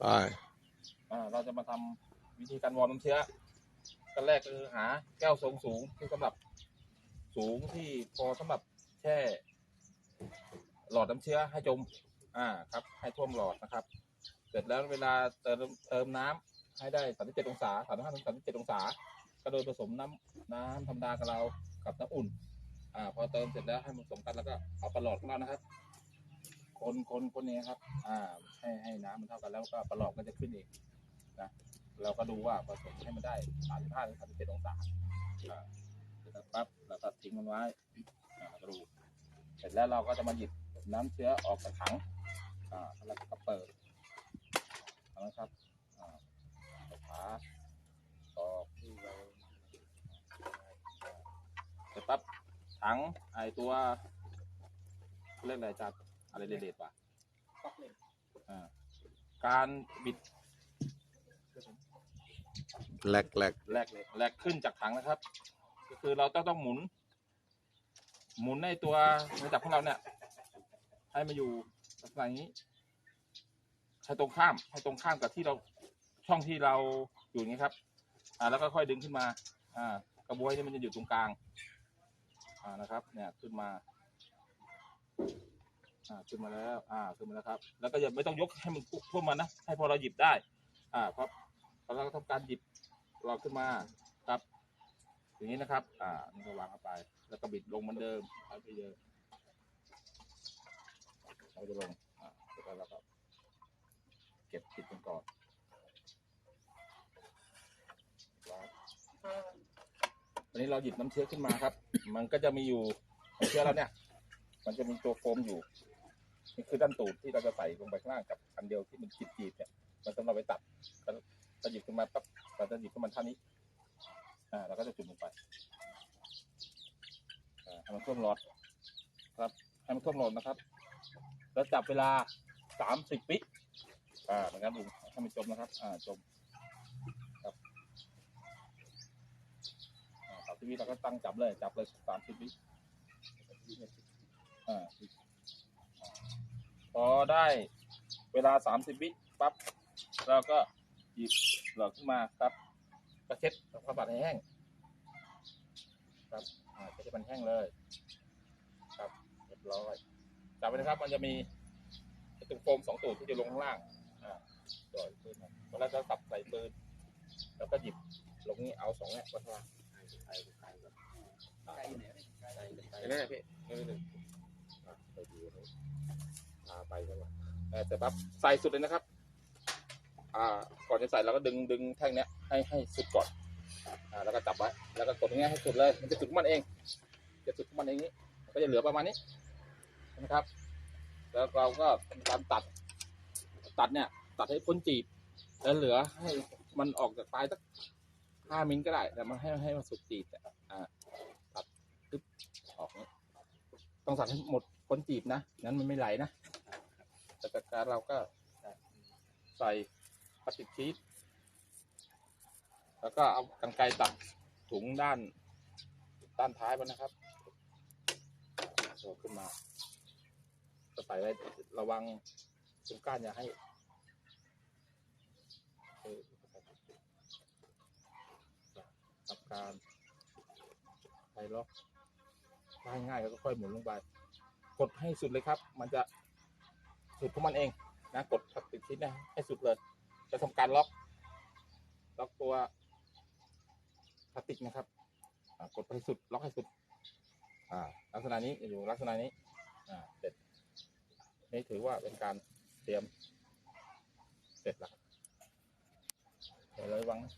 ไปอ่าเราจะมาทำวิธีการวอร์มน้ำเชื้อขั้นแรกคือหาแก้วทรงสูงที่สำหรับสูงที่พอสำหรับแช่หลอดน้ำเชื้อให้จม อ่าครับ ให้ท่วมหลอดนะครับ เสร็จแล้วเวลาเติมเติมน้ำให้ได้ 37 องศา 35ถึง37 องศา ก็โดยผสมน้ำน้ำธรรมดากับเรากับน้ำอุ่น อ่า พอเติมเสร็จแล้วให้มันผสมกันแล้วก็เอาปหลอดของเรานะครับ คนคนคนนี้ครับ อ่า ให้ให้น้ำมันเท่ากันแล้วก็ประหลอดก็จะขึ้นอีกนะ เราก็ดูว่าผสมให้มันได้35ถึง37องศาอ่าเสร็จแล้วปั๊บเราก็ทิ้งมันไว้อ่าดูเสร็จแล้วเราก็จะมาหยิบน้ำเชื้อออกจากถัง อ่าแล้วก็เปิดเอาละครับอ่าเปิดฝาออกที่เราเสร็จปั๊บถังไอตัวเรียกอะไรจัด อะไรเด็ดๆป่ะอ่าการบิดแหลกแหลกแรกเลยแรกขึ้นจากถังนะครับ ก็คือเราต้องต้องหมุน หมุนในตัวในจับของเราเนี่ย ให้มาอยู่ลักษณะอย่างนี้ให้ตรงข้ามให้ตรงข้ามกับที่เราช่องที่เราอยู่อย่างนี้ครับ อ่า แล้วก็ค่อยดึงขึ้นมา อ่า กระบวยนี่มันจะอยู่ตรงกลาง อ่านะครับ เนี่ยขึ้นมา อ่าขึ้นมาแล้ว อ่าขึ้นมาแล้วครับ แล้วก็อย่าไม่ต้องยกให้มันท่วมมันนะให้พอเราหยิบได้ อ่าเพราะเราก็ทำการหยิบเราขึ้นมาครับอย่างนี้นะครับ อ่านี่ก็วางเข้าไป แล้วก็บิดลงเหมือนเดิมเอาไปเยอะเราจะลงอ่าแล้วก็เราก็เก็บปิดกันก่อนวางตอนนี้เราหยิบน้ำเชื้อขึ้นมาครับ มันก็จะมีอยู่น้ำเชื้อเราเนี่ย มันจะมีตัวโฟมอยู่ นี่คือด้านตูดที่เราจะใส่ลงไปข้างล่างกับอันเดียวที่มันจีบๆเนี่ยมันสำหรับไปตัดก็เราหยิบขึ้นมาปั๊บเราจะหยิบขึ้นมาท่านี้ อ่าเราก็จะจุ่มลงไปอ่าให้มันท่วมหลอดครับให้มันท่วมหลอดนะครับ แล้วจับเวลาสามสิบวิอ่าเหมือนกันดูให้มันจมนะครับ อ่าจมครับสามสิบวิเราก็ตั้งจับเลยจับเลยสามสิบวิอ่า อได้เวลาสามสิบวิปั๊บเราก็หยิบหลอดขึ้นมาครับก็เช็ดทำความสะอาดให้แห้งครับอ่าเช็ดให้มันแห้งเลย ครับเรียบร้อยจับไว้นะครับ มันจะมีไอ้ตรงโฟมสองตูดที่จะลงข้างล่างอ่าปล่อยปืนมาแล้วก็สับใส่ปืนแล้วก็หยิบลงนี่เอาสองเนี่ยไว้ข้างล่างใส่ใส่ใส่แบบใส่อยู่ไหนใส่ใส่ใส่นั่นแหละพี่นี่นี่อะไปดูเลยพา ไปข้างหลังเออแต่ปั๊บใส่สุดเลยนะครับ อ่า ก่อนจะใส่เราก็ดึงดึงแท่งเนี้ยให้ให้สุดก่อน อ่า แล้วก็จับไว้ แล้วก็กดตรงนี้ให้สุดเลย มันจะสุดมันเอง จะสุดมันเองนี้มันก็จะเหลือประมาณนี้นะครับ แล้วเราก็การตัด ตัดเนี่ย ตัดให้พ้นจีบ แล้วเหลือให้มันออกจากปลายสักห้ามิลก็ได้ แต่มันให้ให้มันสุดจีบอ่า ตัดปึ๊บออกนี้ต้องตัดให้หมดพ้นจีบนะงั้นมันไม่ไหลนะ แต่จากการเราก็ใส่พลาสติกชีสแล้วก็เอากรรไกรตัดถุงด้านด้านท้ายมันนะครับโผล่ขึ้นมาก็ใส่ไว้ระวังตรงก้านอย่าให้ทำการไขล็อกได้ง่ายแล้วก็ค่อยหมุนลงไป กดให้สุดเลยครับ มันจะ สุดของมันเองนะกดพลาติกชีสนะให้สุดเลย จะทำการล็อก ล็อกตัวพลาสติกนะครับกดไปสุดล็อกให้สุด อ่า ลักษณะนี้อยู่ลักษณะนี้อ่าเสร็จนี่ถือว่าเป็นการเตรียมเสร็จแล้วเดี๋ยวระวังนะ